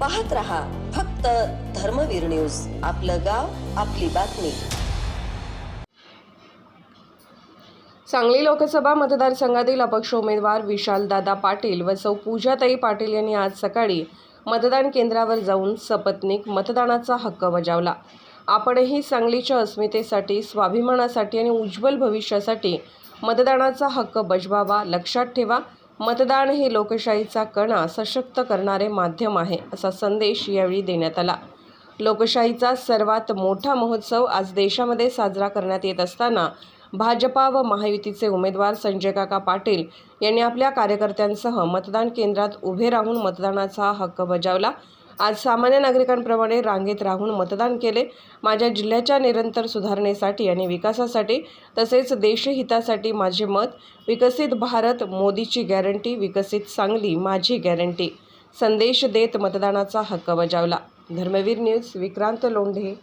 पाहत रहा फक्त धर्मवीर न्यूज. आपलं गाव आपली बातमी. सांगली लोकसभा मतदारसंघातील अपक्ष उमेदवार विशालदादा पाटील व सौ पूजाताई पाटील यांनी आज सकाळी मतदान केंद्रावर जाऊन सपत्नीक मतदानाचा हक्क बजावला. आपणही सांगलीच्या अस्मितेसाठी स्वाभिमानासाठी आणि उज्ज्वल भविष्यासाठी मतदानाचा हक्क बजवावा लक्षात ठेवा. मतदान हे लोकशाहीचा कणा सशक्त करणारे माध्यम आहे असा संदेश यावेळी देण्यात आला. लोकशाहीचा सर्वात मोठा महोत्सव आज देशामध्ये साजरा करण्यात येत असताना भाजपा व महायुतीचे उमेदवार संजय काका पाटील यांनी आपल्या कार्यकर्त्यांसह मतदान केंद्रात उभे राहून मतदानाचा हक्क बजावला. आज सामान्य नागरिकांप्रमाणे रांगेत राहून मतदान केले. माझ्या जिल्ह्याच्या निरंतर सुधारणेसाठी आणि विकासासाठी तसेच देशहितासाठी माझे मत विकसित भारत मोदीची गॅरंटी विकसित सांगली माझी गॅरंटी. संदेश देत मतदानाचा हक्क बजावला. धर्मवीर न्यूज विक्रांत लोंढे.